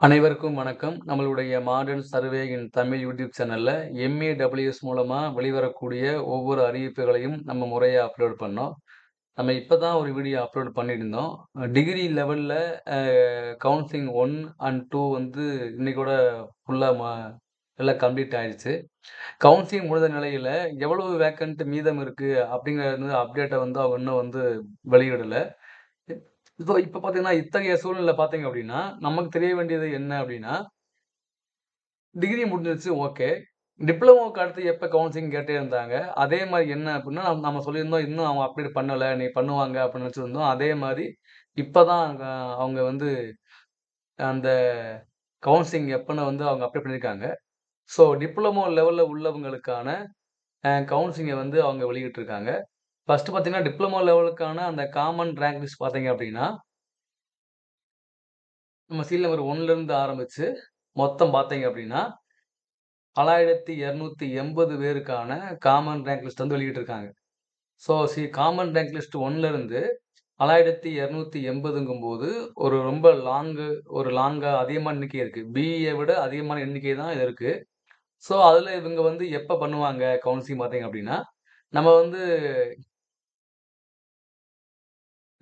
அனைவருக்கும் வணக்கம். நம்மளுடைய modern survey in Tamil YouTube சேனல்ல எம்.ஏ.டபிள்யூ.எஸ் மூலமாக வெளிவரக்கூடிய ஒவ்வொரு அறிவிப்புகளையும் நம்ம முறையாக அப்லோட் பண்ணோம். நம்ம இப்போ தான் ஒரு வீடியோ அப்லோட் பண்ணியிருந்தோம். டிகிரி லெவலில் கவுன்சிலிங் ஒன் அண்ட் டூ வந்து இன்னைக்கூட ஃபுல்லாக மா எல்லாம் கம்ப்ளீட் ஆயிடுச்சு. கவுன்சிலிங் முடிந்த நிலையில் எவ்வளவு வேக்கன்ட் மீதம் இருக்குது அப்படிங்கிறது வந்து வந்து அவங்க இன்னும் வந்து வெளியிடலை இப்போ பார்த்தீங்கன்னா, இத்தகைய சூழ்நிலை பார்த்தீங்க அப்படின்னா, நமக்கு தெரிய வேண்டியது என்ன அப்படின்னா டிகிரி முடிஞ்சிருச்சு ஓகே. டிப்ளமோவுக்கு அடுத்து எப்போ கவுன்சிலிங் கேட்டே இருந்தாங்க. அதே மாதிரி என்ன அப்படின்னா, நம்ம நம்ம சொல்லியிருந்தோம், இன்னும் அவங்க அப்டேட் பண்ணலை நீ பண்ணுவாங்க அப்படின்னு வச்சுருந்தோம் அதே மாதிரி இப்போ தான் அவங்க வந்து அந்த கவுன்சிலிங் எப்போன்னு வந்து அவங்க அப்டேட் பண்ணியிருக்காங்க. ஸோ டிப்ளமோ லெவலில் உள்ளவங்களுக்கான கவுன்சிலிங்கை வந்து அவங்க வெளியிட்டிருக்காங்க. ஃபஸ்ட்டு பார்த்தீங்கன்னா, டிப்ளமோ லெவலுக்கான அந்த காமன் ரேங்க் லிஸ்ட் பார்த்தீங்க அப்படின்னா நம்ம சீல் நம்பர் 1லருந்து ஆரம்பிச்சு மொத்தம் பார்த்தீங்க அப்படின்னா 6280 பேருக்கான காமன் ரேங்க் லிஸ்ட் வந்து வெளியிட்டிருக்காங்க. So C common rank list 1லருந்து 6280ங்கும்போது ஒரு ரொம்ப லாங்கு ஒரு லாங்காக அதிகமான எண்ணிக்கை இருக்குது பிஏ விட அதிகமான எண்ணிக்கை தான் இது இருக்குது ஸோ அதில் இவங்க வந்து எப்போ பண்ணுவாங்க கவுன்சிலிங் பார்த்தீங்க அப்படின்னா, நம்ம வந்து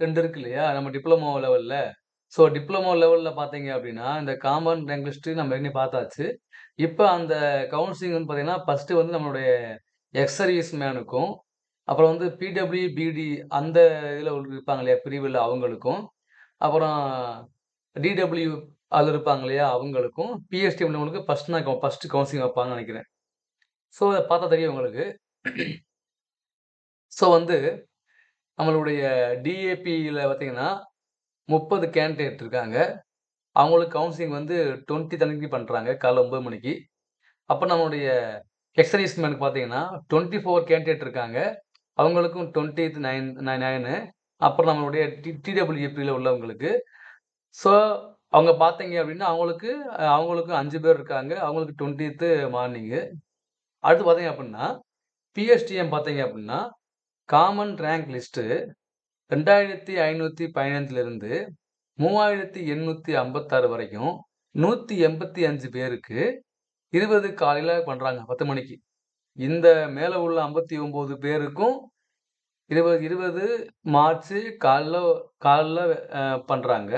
ரெண்டு இருக்கு இல்லையா? நம்ம டிப்ளமோ லெவலில் ஸோ டிப்ளமோ லெவலில் பார்த்தீங்க அப்படின்னா, இந்த காமன் ரேங்க் நம்ம ஏற்கனவே பார்த்தாச்சு. இப்போ அந்த கவுன்சிலிங் வந்து பார்த்தீங்கன்னா, ஃபஸ்ட்டு வந்து நம்மளுடைய எக்ஸ் சர்வீஸ் மேனுக்கும், அப்புறம் வந்து பிடபிள்யூ, பிடி அந்த இதில் இருப்பாங்க இல்லையா? பிரிவில் அவங்களுக்கும், அப்புறம் டிடபிள்யூ அதில் இருப்பாங்க இல்லையா? அவங்களுக்கும், பிஎஸ்டி உள்ளவங்களுக்கு ஃபஸ்ட் நான் ஃபஸ்ட்டு கவுன்சிலிங் வைப்பாங்கன்னு நினைக்கிறேன் ஸோ அதை பார்த்தா தெரியும் உங்களுக்கு. ஸோ வந்து நம்மளுடைய டிஏபியில் பார்த்தீங்கன்னா, 30 கேண்டிடேட் இருக்காங்க. அவங்களுக்கு கவுன்சிலிங் வந்து டுவெண்ட்டி தனிக்கு பண்ணுறாங்க காலை ஒம்பது மணிக்கு. அப்போ நம்மளுடைய எக்ஸ் பார்த்தீங்கன்னா மேனுக்கு பார்த்தீங்கன்னா, 24 கேண்டிடேட் இருக்காங்க. அவங்களுக்கும் 20த் நைன் நைனு அப்புறம் நம்மளுடைய டி டிடபிள்யூபியில் உள்ளவங்களுக்கு. ஸோ அவங்க பார்த்தீங்க அப்படின்னா, அவங்களுக்கு அவங்களுக்கும் அஞ்சு பேர் இருக்காங்க. அவங்களுக்கு 20த் மார்னிங்கு. அடுத்து பார்த்தீங்க அப்படின்னா, பிஎஸ்டிஎம் பார்த்தீங்க அப்படின்னா, காமன் ரேங்க் லிஸ்ட்டு ரெண்டாயிரத்தி ஐநூற்றி பதினைஞ்சிலிருந்து மூவாயிரத்தி எண்ணூற்றி ஐம்பத்தாறு வரைக்கும் நூற்றி எண்பத்தி அஞ்சு பேருக்கு இருபது காலையில் பண்ணுறாங்க பத்து மணிக்கு. இந்த மேலே உள்ள ஐம்பத்தி ஒம்பது பேருக்கும் இருபது இருபது மார்ச் காலைல காலைல பண்ணுறாங்க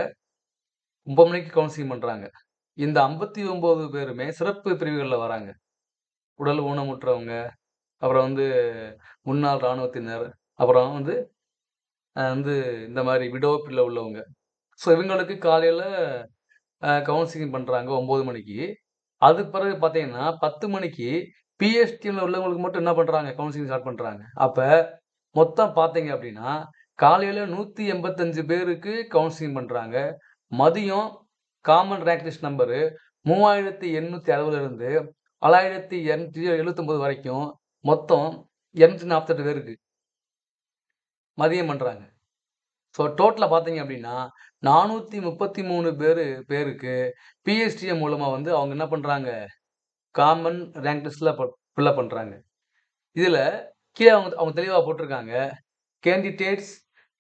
ஒம்பது மணிக்கு கவுன்சிலிங் பண்ணுறாங்க இந்த ஐம்பத்தி ஒம்பது பேருமே சிறப்பு பிரிவுகளில் வராங்க. உடல் ஊனமுற்றவங்க அப்புறம் வந்து முன்னாள் ராணுவத்தினர், அப்புறம் வந்து வந்து இந்த மாரி விடோப்பில உள்ளவங்க. ஸோ இவங்களுக்கு காலையில் கவுன்சிலிங் பண்ணுறாங்க ஒம்பது மணிக்கு. அதுக்கு பிறகு பார்த்தீங்கன்னா, 10 மணிக்கு பிஎஸ்டியில் உள்ளவங்களுக்கு மட்டும் என்ன பண்ணுறாங்க கவுன்சிலிங் ஸ்டார்ட் பண்ணுறாங்க அப்போ மொத்தம் பார்த்தீங்க அப்படின்னா, காலையில் நூற்றி எண்பத்தஞ்சு பேருக்கு கவுன்சிலிங் பண்ணுறாங்க மதியம் காமன் ரேங்க் லிஸ்ட் நம்பரு 3860லிருந்து 6279 வரைக்கும் மொத்தம் 248 பேருக்கு. மதியம் பண்ணுறாங்க ஸோ டோட்டலாக பார்த்தீங்க அப்படின்னா, நானூற்றி முப்பத்தி மூணு பேர் பேருக்கு பிஎஸ்டிஎம் மூலமாக வந்து அவங்க என்ன பண்ணுறாங்க காமன் ரேங்க் லிஸ்டில் ஃபில்லப் பண்ணுறாங்க இதில் கீழே அவங்க அவங்க தெளிவாக போட்டிருக்காங்க. Candidates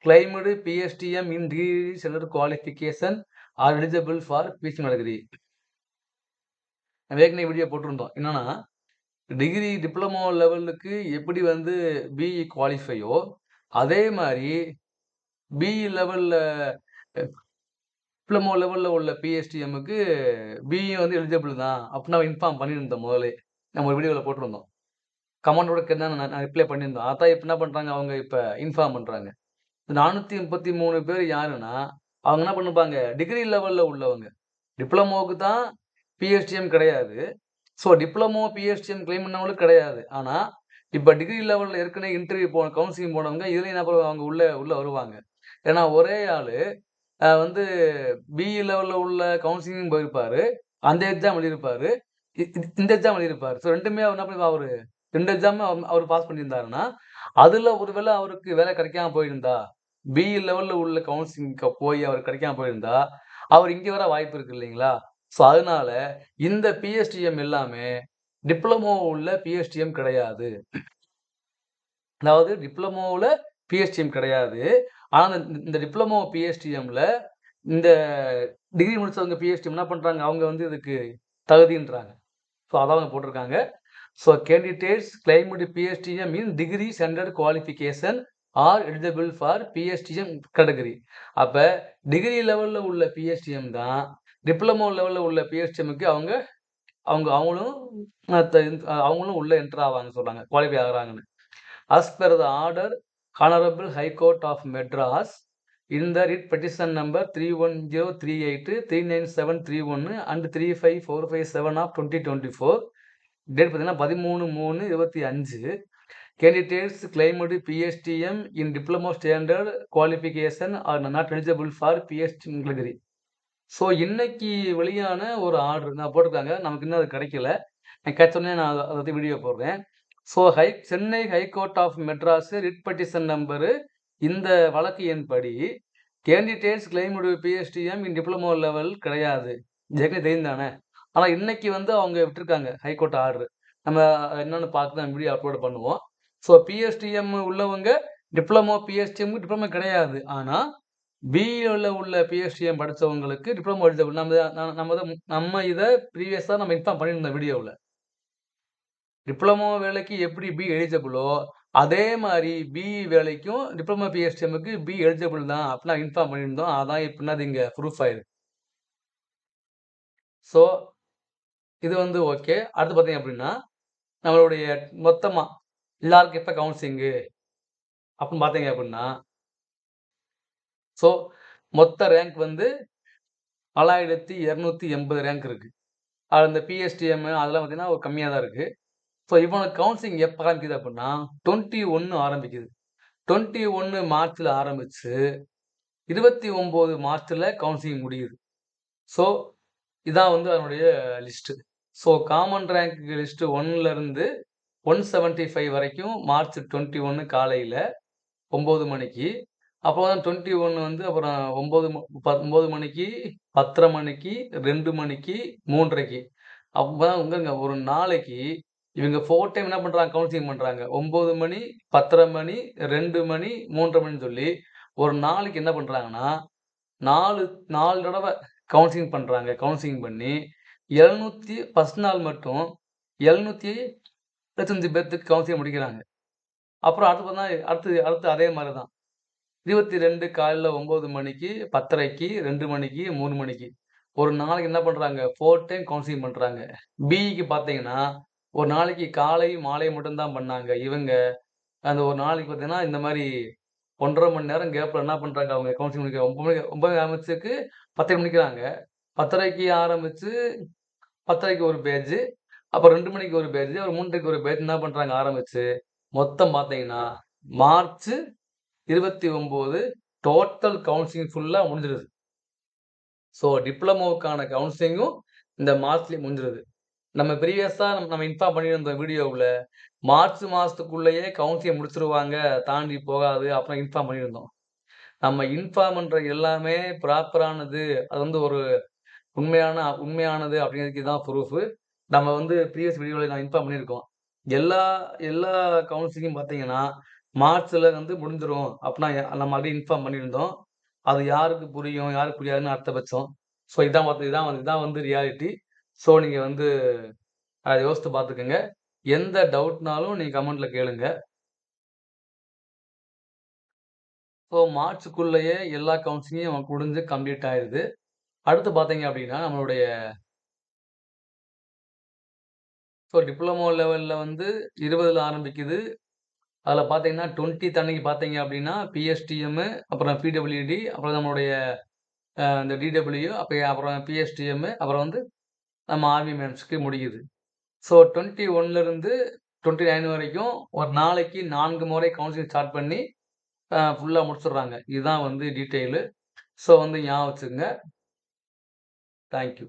claimed PSTM in degree centre qualification are eligible for PC மலகிரி நம்ம ஏற்கனவே வீடியோ போட்டிருந்தோம். என்னன்னா, டிகிரி டிப்ளமோ லெவலுக்கு எப்படி வந்து பிஇ குவாலிஃபையோ, அதே மாதிரி பிஇ லெவலில் டிப்ளமோ லெவலில் உள்ள பிஎஸ்டிஎம்முக்கு பிஇ வந்து எலிஜிபிள் தான். அப்படின்னு நம்ம இன்ஃபார்ம் பண்ணியிருந்தோம் முதலே. நம்ம ஒரு வீடியோவில் போட்டிருந்தோம். கமெண்டோட கேட்டா நான் ரிப்ளை பண்ணியிருந்தோம். அதான் இப்போ என்ன பண்ணுறாங்க அவங்க இப்போ இன்ஃபார்ம் பண்ணுறாங்க நானூற்றி முப்பத்தி மூணு பேர் யாருன்னா, அவங்க என்ன பண்ணிருப்பாங்க? டிகிரி லெவலில் உள்ளவங்க. டிப்ளமோவுக்கு தான் பிஎஸ்டிஎம் கிடையாது. ஸோ டிப்ளமோ, பிஹெச்டிஎம் கிளைம் பண்ணவங்களுக்கு கிடையாது. ஆனால் இப்போ டிகிரி லெவலில் ஏற்கனவே இன்டர்வியூ போன கவுன்சிலிங் போனவங்க இதுலயும் என்ன பண்ணுவாங்க? அவங்க உள்ளே உள்ளே வருவாங்க. ஏன்னா ஒரே ஆள் வந்து பிஇ லெவலில் உள்ள கவுன்சிலிங் போயிருப்பாரு. அந்த எக்ஸாம் எழுதியிருப்பார் இந்த எக்ஸாம் எழுதியிருப்பார் ஸோ ரெண்டுமே அவர் என்ன பண்ணிருப்பாரு அவரு 2 எக்ஸாமும் அவர் பாஸ் பண்ணியிருந்தாருன்னா, அதில் ஒருவேளை அவருக்கு வேலை கிடைக்காம போயிருந்தா, பிஇ லெவலில் உள்ள கவுன்சிலிங்க்கு போய் அவருக்கு கிடைக்காம போயிருந்தா, அவர் இங்கே வர வாய்ப்பு இருக்கு இல்லைங்களா? ஸோ அதனால இந்த பிஎஸ்டிஎம் எல்லாமே டிப்ளமோ உள்ள பிஎஸ்டிஎம் கிடையாது. அதாவது டிப்ளமோவில் பிஎஸ்டிஎம் கிடையாது. ஆனால் இந்த டிப்ளமோ பிஎஸ்டிஎம்ல இந்த டிகிரி முடிச்சவங்க பிஎஸ்டிஎம் என்ன பண்ணுறாங்க அவங்க வந்து இதுக்கு தகுதின்றாங்க ஸோ அதான் அவங்க போட்டிருக்காங்க so candidates claimed PSTM mean degree standard qualification are eligible for PSTM category அப்போ டிகிரி லெவலில் உள்ள பிஎஸ்டிஎம் தான் டிப்ளமோ லெவலில் உள்ள பிஹெச்டிஎம்க்கு அவங்க அவங்க அவங்களும் அவங்களும் உள்ளே என்டர் ஆவாங்க சொல்கிறாங்க qualify ஆகிறாங்கன்னு. As per the order honourable high court of Madras இந்த writ petition number three one zero three eight three nine seven three ஒன்று and three five four five seven of twenty twenty four date பார்த்தீங்கன்னா பதிமூணு மூணு இருபத்தி அஞ்சு candidates claimed PSTM in diploma standard qualification are not eligible for PST degree so இன்னைக்கு வெளியான ஒரு order நான் போட்டிருக்காங்க. நமக்கு இன்னும் அது கிடைக்கல. நான் கிடைச்சோடனே நான் அதை பற்றி வீடியோ போடுறேன். So high Chennai high court of Madras writ petition number இந்த வழக்கு எண்படி கேண்டிடேட்ஸ் கிளைமுடைய பிஎஸ்டிஎம் இன் டிப்ளமோ லெவல் கிடையாது. ஏற்கனவே தெரிந்தானே? ஆனால் இன்னைக்கு வந்து அவங்க விட்டுருக்காங்க ஹைகோர்ட் ஆர்டர் நம்ம என்னென்னு பார்த்து தான் வீடியோ அப்லோட் பண்ணுவோம். ஸோ பிஎஸ்டிஎம் உள்ளவங்க டிப்ளமோ பிஎஸ்டிஎம் டிப்ளமோ கிடையாது. ஆனால் பிஇல உள்ள பிஎஸ்டிஎம் படித்தவங்களுக்கு டிப்ளமோ எலிஜிபிள் நம்ம நம்ம நம்ம இதை ப்ரீவியஸாக நம்ம இன்ஃபார்ம் பண்ணியிருந்தோம் வீடியோவில் டிப்ளமோ வேலைக்கு எப்படி பி எலிஜிபிளோ அதே மாதிரி பிஇ வேலைக்கும் டிப்ளமோ பிஎஸ்டிஎம்முக்கு பி எலிஜிபிள் தான் அப்படிலாம் இன்ஃபார்ம் பண்ணியிருந்தோம். அதான் எப்படின்னா அது இங்கே ப்ரூஃப் ஆயிருக்கு. ஸோ இது வந்து ஓகே அடுத்து பார்த்தீங்க அப்படின்னா நம்மளுடைய மொத்தமாக எல்லாருக்கும் எப்போ கவுன்சிலிங்கு அப்படின்னு பார்த்தீங்க அப்படின்னா ஸோ மொத்த ரேங்க் வந்து நாலாயிரத்தி இரநூத்தி எண்பது ரேங்க் இருக்குது அது இந்த பிஎஸ்டிஎம் அதெல்லாம் பார்த்தீங்கன்னா ஒரு கம்மியாக தான் இருக்குது ஸோ இவனுக்கு கவுன்சிலிங் எப்போ ஆரம்பிக்குது அப்படின்னா டுவெண்ட்டி ஒன்று ஆரம்பிக்குது. டுவெண்ட்டி ஒன்று மார்ச்சில் ஆரம்பித்து இருபத்தி ஒம்பது மார்ச்சில் கவுன்சிலிங் முடியுது. ஸோ இதான் வந்து அதனுடைய list so common rank list ஒன்லேருந்து ஒன் செவன்ட்டி ஃபைவ் வரைக்கும் மார்ச் டுவெண்ட்டி ஒன்று காலையில் ஒம்பது மணிக்கு அப்புறம் டுவெண்ட்டி ஒன்று வந்து அப்புறம் ஒம்பது ஒம்பது மணிக்கு பத்தரை மணிக்கு ரெண்டு மணிக்கு மூன்றரைக்கு அப்போ தான் உங்கங்க ஒரு நாளைக்கு இவங்க ஃபோர் டைம் என்ன பண்ணுறாங்க கவுன்சிலிங் பண்ணுறாங்க ஒம்பது மணி பத்தரை மணி ரெண்டு மணி மூன்றரை மணின்னு சொல்லி ஒரு நாளைக்கு என்ன பண்ணுறாங்கன்னா நாலு நாலு தடவை கவுன்சிலிங் பண்ணுறாங்க கவுன்சிலிங் பண்ணி எழுநூற்றி ஃபஸ்ட் நாள் மட்டும் எழுநூற்றி இருபத்தஞ்சி பேர்த்துக்கு கவுன்சிலிங் முடிக்கிறாங்க. அப்புறம் அடுத்து பார்த்தா அடுத்து அடுத்து அதே மாதிரி தான் இருபத்தி ரெண்டு காலையில் ஒம்பது மணிக்கு பத்தரைக்கு ரெண்டு மணிக்கு மூணு மணிக்கு. ஒரு நாளைக்கு என்ன பண்ணுறாங்க ஃபோர் டைம் கவுன்சிலிங் பண்ணுறாங்க பிஇக்கு பார்த்தீங்கன்னா ஒரு நாளைக்கு காலை மாலை மட்டும்தான் பண்ணாங்க. இவங்க அந்த ஒரு நாளைக்கு பார்த்தீங்கன்னா இந்த மாதிரி ஒன்றரை மணி நேரம் கேப்பில் என்ன பண்ணுறாங்க அவங்க கவுன்சிலிங் முடிக்க ஒம்பது மணிக்கு ஒன்பது ஆரம்பிச்சுக்கு பத்தரை மணிக்கிறாங்க பத்தரைக்கு ஆரம்பித்து பத்தரைக்கு ஒரு பேஜ் அப்புறம் ரெண்டு மணிக்கு ஒரு பேஜ் ஒரு மூன்றரைக்கு ஒரு பேஜ் என்ன பண்ணுறாங்க ஆரம்பித்து மொத்தம் பார்த்தீங்கன்னா மார்ச் இருபத்தி ஒம்பது டோட்டல் கவுன்சிலிங் ஃபுல்லாக முடிஞ்சிருது. ஸோ டிப்ளமோவுக்கான கவுன்சிலிங்கும் இந்த மார்ச்லேயே முடிஞ்சிருது. நம்ம ப்ரீவியஸாக நம்ம நம்ம இன்ஃபார்ம் பண்ணியிருந்தோம் வீடியோவில் மார்ச் மாதத்துக்குள்ளேயே கவுன்சிலிங் முடிச்சிருவாங்க தாண்டி போகாது அப்புறம் இன்ஃபார்ம் பண்ணியிருந்தோம். நம்ம இன்ஃபார்ம் பண்ணுற எல்லாமே ப்ராப்பரானது அது வந்து ஒரு உண்மையான உண்மையானது அப்படிங்கிறதுக்கு தான் ப்ரூஃபு நம்ம வந்து ப்ரீவியஸ் வீடியோவில் நான் இன்ஃபார்ம் பண்ணியிருக்கோம். எல்லா எல்லா கவுன்சிலிங்கும் பார்த்தீங்கன்னா மார்ச்சில் வந்து முடிஞ்சிடும் அப்படின்னா நம்ம மாதிரி இன்ஃபார்ம் பண்ணியிருந்தோம். அது யாருக்கு புரியும் யாருக்கு புரியாதுன்னு அர்த்தபட்சம் ஸோ இதான் பார்த்து இதான் வந்து இதான் வந்து ரியாலிட்டி ஸோ நீங்கள் வந்து அதை யோசித்து பார்த்துக்கோங்க. எந்த டவுட்னாலும் நீங்கள் கமெண்ட்டில் கேளுங்க. ஸோ மார்ச்சுக்குள்ளேயே எல்லா கவுன்சிலிங்கும் நமக்கு முடிஞ்சு கம்ப்ளீட் ஆயிடுது அடுத்து பார்த்தீங்க அப்படின்னா நம்மளுடைய ஸோ டிப்ளமோ லெவலில் வந்து இருபதில் ஆரம்பிக்குது. அதில் பார்த்தீங்கன்னா டுவெண்ட்டி அன்னைக்கு பார்த்தீங்க அப்படின்னா பிஎஸ்டிஎம்மு அப்புறம் பிடபிள்யூடி அப்புறம் நம்மளுடைய இந்த டிடபிள்யூ அப்போ அப்புறம் பிஎஸ்டிஎம்மு அப்புறம் வந்து நம்ம ஆர்மி மேன்ஸ்க்கு முடியுது. ஸோ டுவெண்ட்டி ஒன்லேருந்து டுவெண்ட்டி நைன் வரைக்கும் ஒரு நாளைக்கு நான்கு முறை கவுன்சிலிங் ஸ்டார்ட் பண்ணி ஃபுல்லாக முடிச்சிடுறாங்க. இதுதான் வந்து டீட்டெயிலு ஸோ வந்து ஞாபகம் வச்சுங்க தேங்க்யூ